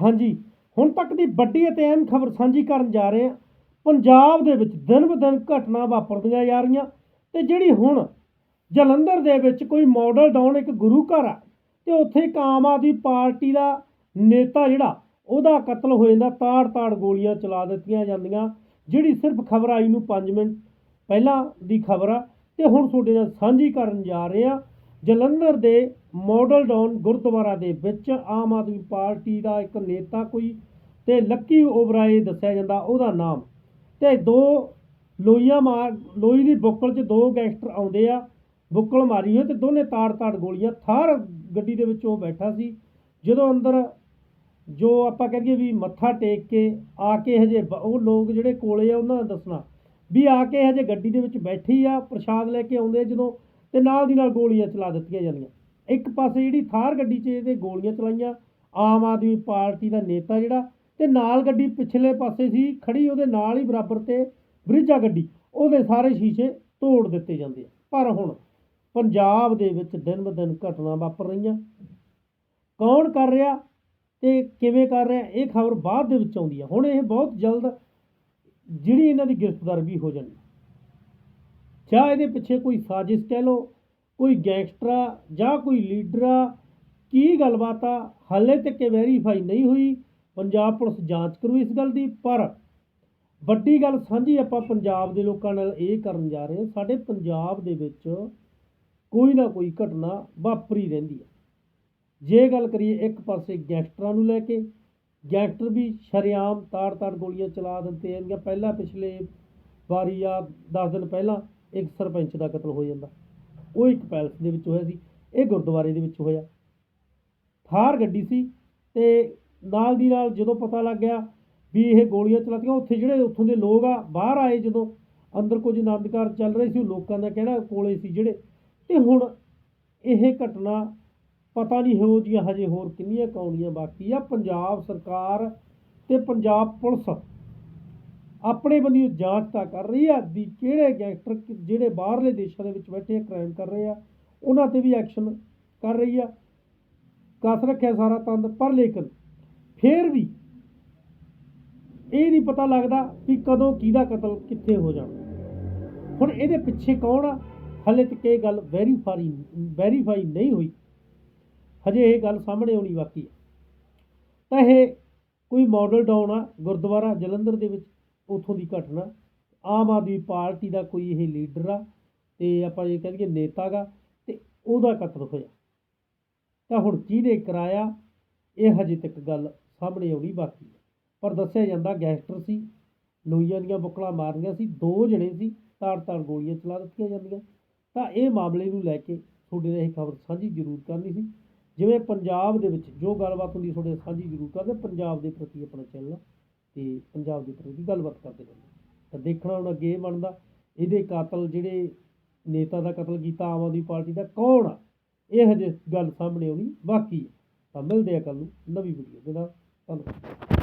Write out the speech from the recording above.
ਹਾਂਜੀ, ਹੁਣ ਤੱਕ ਦੀ ਵੱਡੀ ਅਤੇ ਅਹਿਮ ਖਬਰ ਸਾਂਝੀ ਕਰਨ ਜਾ ਰਹੇ ਹਾਂ। ਪੰਜਾਬ ਦੇ ਵਿੱਚ ਦਿਨ ਬ ਦਿਨ ਘਟਨਾ ਵਾਪਰਦੀਆਂ ਜਾ ਰਹੀਆਂ ਤੇ ਜਿਹੜੀ ਹੁਣ ਜਲੰਧਰ ਦੇ ਵਿੱਚ ਕੋਈ ਮਾਡਲ ਡਾਊਨ ਇੱਕ ਗੁਰੂ ਘਰ ਆ ਤੇ ਉੱਥੇ ਇੱਕ ਆਮ ਆਦਮੀ ਪਾਰਟੀ ਦਾ ਨੇਤਾ ਜਿਹੜਾ, ਉਹਦਾ ਕਤਲ ਹੋ ਜਾਂਦਾ, ਤਾੜ-ਤਾੜ ਗੋਲੀਆਂ ਚਲਾ ਦਿੱਤੀਆਂ ਜਾਂਦੀਆਂ, ਜਿਹੜੀ ਸਿਰਫ ਖਬਰ ਆਈ ਨੂੰ 5 ਮਿੰਟ ਪਹਿਲਾਂ ਦੀ ਖਬਰ ਆ ਤੇ ਹੁਣ ਤੁਹਾਡੇ ਨਾਲ ਸਾਂਝੀ ਕਰਨ ਜਾ ਰਹੇ ਆ ਜਲੰਧਰ ਦੇ ਮੋਡਲ ਡਾਊਨ ਗੁਰਦੁਆਰਾ ਦੇ ਵਿੱਚ ਆਮ ਆਦਮੀ ਪਾਰਟੀ ਦਾ ਇੱਕ ਨੇਤਾ ਕੋਈ ਤੇ ਲੱਕੀ ਓਬਰਾਏ ਦੱਸਿਆ ਜਾਂਦਾ, ਉਹਦਾ ਨਾਮ। ਤੇ ਦੋ ਲੋਈਆਂ ਮਾਰ ਲੋਈ ਦੀ ਬੁੱਕਲ 'ਚ ਦੋ ਗੈਂਗਸਟਰ ਆਉਂਦੇ ਆ, ਬੁੱਕਲ ਮਾਰੀ ਹੋਈ ਤੇ ਦੋਨੇ ਤਾੜ-ਤਾੜ ਗੋਲੀਆਂ, ਥਾਰ ਗੱਡੀ ਦੇ ਵਿੱਚ ਉਹ ਬੈਠਾ ਸੀ। ਜਦੋਂ ਅੰਦਰ ਜੋ ਆਪਾਂ ਕਹੀਏ ਵੀ ਮੱਥਾ ਟੇਕ ਕੇ ਆ ਕੇ ਹਜੇ ਬ- ਉਹ ਲੋਕ ਜਿਹੜੇ ਕੋਲੇ ਆ, ਉਹਨਾਂ ਦਾ ਦੱਸਣਾ ਵੀ ਆ ਕੇ ਹਜੇ ਗੱਡੀ ਦੇ ਵਿੱਚ ਬੈਠੀ ਆ, ਪ੍ਰਸ਼ਾਦ ਲੈ ਕੇ ਆਉਂਦੇ ਆ। ਜਦੋਂ ਤੇ ਨਾਲ ਦੀ ਨਾਲ ਗੋਲੀਆਂ ਚਲਾ ਦਿੱਤੀਆਂ ਜਾਂਦੀਆਂ। ਇੱਕ ਪਾਸੇ ਜਿਹੜੀ ਥਾਰ ਗੱਡੀ 'ਚ ਇਹਦੇ ਗੋਲੀਆਂ ਚਲਾਈਆਂ, ਆਮ ਆਦਮੀ ਪਾਰਟੀ ਦਾ ਨੇਤਾ ਜਿਹੜਾ, ਤੇ ਨਾਲ ਗੱਡੀ ਪਿਛਲੇ ਪਾਸੇ ਸੀ, ਖੜੀ ਉਹਦੇ ਨਾਲ ਹੀ ਬਰਾਬਰ ਤੇ ਬ੍ਰਿਜਾ ਗੱਡੀ, ਉਹਦੇ ਸਾਰੇ ਸ਼ੀਸ਼ੇ ਤੋੜ ਦਿੱਤੇ ਜਾਂਦੇ ਆ। ਪਰ ਹੁਣ ਪੰਜਾਬ ਦੇ ਵਿੱਚ ਦਿਨ ਬ ਦਿਨ ਘਟਨਾ ਵਾਪਰ ਰਹੀਆਂ। ਕੌਣ ਕਰ ਰਿਹਾ ਤੇ ਕਿਵੇਂ ਕਰ ਰਿਹਾ, ਇਹ ਖਬਰ ਬਾਅਦ ਦੇ ਵਿੱਚ ਆਉਂਦੀ ਆ। ਹੁਣ ਇਹ ਬਹੁਤ ਜਲਦ ਜਿਹੜੀ ਇਹਨਾਂ ਦੀ ਗ੍ਰਿਫਤਾਰ ਵੀ ਹੋ ਜਾਣੀ। ਜਾਂ ਇਹਦੇ ਪਿੱਛੇ ਕੋਈ ਸਾਜ਼ਿਸ਼ ਕਹਿ ਲਓ, ਕੋਈ ਗੈਂਗਸਟਰ ਆ ਜਾਂ ਕੋਈ ਲੀਡਰ ਆ ਕੀ ਗੱਲਬਾਤ? ਆ ਹਾਲੇ ਤੱਕ ਇਹ ਵੈਰੀਫਾਈ ਨਹੀਂ ਹੋਈ। ਪੰਜਾਬ ਪੁਲਿਸ ਜਾਂਚ ਕਰੂ ਇਸ ਗੱਲ ਦੀ, ਪਰ ਵੱਡੀ ਗੱਲ ਸਾਂਝੀ ਆਪਾਂ ਪੰਜਾਬ ਦੇ ਲੋਕਾਂ ਨਾਲ ਇਹ ਕਰਨ ਜਾ ਰਹੇ ਹਾਂ, ਸਾਡੇ ਪੰਜਾਬ ਦੇ ਵਿੱਚ ਕੋਈ ਨਾ ਕੋਈ ਘਟਨਾ ਵਾਪਰੀ ਰਹਿੰਦੀ ਹੈ। ਜੇ ਗੱਲ ਕਰੀਏ ਇੱਕ ਪਾਸੇ ਗੈਂਗਸਟਰਾਂ ਨੂੰ ਲੈ ਕੇ, ਗੈਂਗਸਟਰ ਵੀ ਸ਼ਰੇਆਮ ਤਾੜ-ਤਾੜ ਗੋਲੀਆਂ ਚਲਾ ਦਿੰਦੇ ਹਨ ਜਾਂ ਪਹਿਲਾਂ ਪਿਛਲੇ ਵਾਰੀ ਆ 10 ਦਿਨ ਪਹਿਲਾਂ ਇੱਕ ਸਰਪੰਚ ਦਾ ਕਤਲ ਹੋ ਜਾਂਦਾ। ਉਹ ਇੱਕ ਪੈਲਸ ਦੇ ਵਿੱਚ ਹੋਇਆ ਸੀ, ਇਹ ਗੁਰਦੁਆਰੇ ਦੇ ਵਿੱਚ ਹੋਇਆ। ਥਾਰ ਗੱਡੀ ਸੀ ਤੇ ਨਾਲ ਦੀ ਨਾਲ ਜਦੋਂ ਪਤਾ ਲੱਗ ਗਿਆ ਵੀ ਇਹ ਗੋਲੀਆਂ ਚਲਾਤੀਆਂ, ਉੱਥੇ ਜਿਹੜੇ ਉੱਥੋਂ ਦੇ ਲੋਕ ਆ, ਬਾਹਰ ਆਏ ਜਦੋਂ ਅੰਦਰ ਕੁਝ ਆਨੰਦ ਕਾਰਜ ਚੱਲ ਰਹੇ ਸੀ, ਉਹ ਲੋਕਾਂ ਦਾ ਕਹਿਣਾ ਕੋਲੇ ਸੀ ਜਿਹੜੇ। ਤੇ ਹੁਣ ਇਹ ਘਟਨਾ ਪਤਾ ਨਹੀਂ ਹੋ ਜੀਆਂ ਹਜੇ ਹੋਰ ਕਿੰਨੀਆਂ ਕੌਣੀਆਂ ਬਾਕੀ ਆ। ਪੰਜਾਬ ਸਰਕਾਰ ਤੇ ਪੰਜਾਬ ਪੁਲਿਸ ਆਪਣੇ ਬੰਦੀ ਜਾਂਚ ਤਾਂ ਕਰ ਰਹੀ ਆ ਵੀ ਕਿਹੜੇ ਗੈਂਗਸਟਰ ਜਿਹੜੇ ਬਾਹਰਲੇ ਦੇਸ਼ਾਂ ਦੇ ਵਿੱਚ ਬੈਠੇ ਕ੍ਰਾਈਮ ਕਰ ਰਹੇ ਆ, ਉਹਨਾਂ ਤੇ ਵੀ ਐਕਸ਼ਨ ਕਰ ਰਹੀ ਆ। ਕਸ ਰੱਖਿਆ ਸਾਰਾ ਤੰਦ, ਪਰ ਲੇਕਿਨ ਫੇਰ ਵੀ ਇਹ ਨਹੀਂ ਪਤਾ ਲੱਗਦਾ ਵੀ ਕਦੋਂ ਕਿਹਦਾ ਕਤਲ ਕਿੱਥੇ ਹੋ ਜਾਣਾ। ਹੁਣ ਇਹਦੇ ਪਿੱਛੇ ਕੌਣ ਆ? ਹਲੇ ਤੱਕ ਇਹ ਗੱਲ ਵੈਰੀਫਾਈ ਵੈਰੀਫਾਈ ਨਹੀਂ ਹੋਈ। ਹਜੇ ਇਹ ਗੱਲ ਸਾਹਮਣੇ ਆਉਣੀ ਬਾਕੀ ਹੈ। ਤਾਂ ਇਹ ਕੋਈ ਮਾਡਲ ਡਾਊਨ ਆ ਗੁਰਦੁਆਰਾ ਜਲੰਧਰ ਦੇ ਵਿੱਚ। ਉੱਥੋਂ ਦੀ ਘਟਨਾ। ਆਮ ਆਦਮੀ ਪਾਰਟੀ ਦਾ ਕੋਈ ਇਹ ਲੀਡਰ ਆ ਤੇ ਆਪਾਂ ਇਹ ਕਹਿੰਦੇ ਨੇਤਾ ਗਾ ਤੇ ਉਹਦਾ ਕਤਲ ਹੋਇਆ। ਤਾਂ ਹੁਣ ਕਿਹਨੇ ਕਰਾਇਆ, ਇਹ ਹਜੇ ਤੱਕ ਗੱਲ ਸਾਹਮਣੇ ਆਉਣੀ ਬਾਕੀ ਹੈ ਪਰ ਦੱਸਿਆ ਜਾਂਦਾ ਗੈਂਗਸਟਰ ਸੀ ਲੋਈਆਂ ਦੀਆਂ ਬੁੱਕਲਾਂ ਮਾਰਨੀਆਂ ਸੀ, ਦੋ ਜਣੇ ਸੀ ਤਾਰ ਤਾਰ ਗੋਲੀਆਂ ਚਲਾ ਦਿੱਤੀਆਂ ਜਾਂਦੀਆਂ। ਤਾਂ ਇਹ ਮਾਮਲੇ ਨੂੰ ਲੈ ਕੇ ਤੁਹਾਡੇ ਨਾਲ ਇਹ ਖਬਰ ਸਾਂਝੀ ਜ਼ਰੂਰ ਕਰਨੀ ਸੀ। ਜਿਵੇਂ ਪੰਜਾਬ ਦੇ ਵਿੱਚ ਜੋ ਗੱਲਬਾਤ ਹੁੰਦੀ, ਤੁਹਾਡੇ ਨਾਲ ਸਾਂਝੀ ਜ਼ਰੂਰ ਕਰਦੇ ਪੰਜਾਬ ਦੇ ਪ੍ਰਤੀ ਆਪਣਾ ਚੈਨਲ ਤੇ ਪੰਜਾਬ ਦੇ ਪ੍ਰਤੀ ਗੱਲਬਾਤ ਕਰਦੇ ਰਹਿੰਦੇ ਤਾਂ ਦੇਖਣਾ ਹੁਣ ਅੱਗੇ ਇਹ ਬਣਦਾ, ਇਹਦੇ ਕਾਤਲ ਜਿਹੜੇ ਨੇਤਾ ਦਾ ਕਤਲ ਕੀਤਾ, ਆਮ ਆਦਮੀ ਪਾਰਟੀ ਦਾ ਕੌਣ ਆ? ਇਹ ਹਜੇ ਗੱਲ ਸਾਹਮਣੇ ਆਉਣੀ ਬਾਕੀ ਆ। ਤਾਂ ਮਿਲਦੇ ਆ ਕੱਲ ਨੂੰ ਨਵੀਂ ਵੀਡੀਓ ਦੇ ਨਾਲ। ਧੰਨਵਾਦ।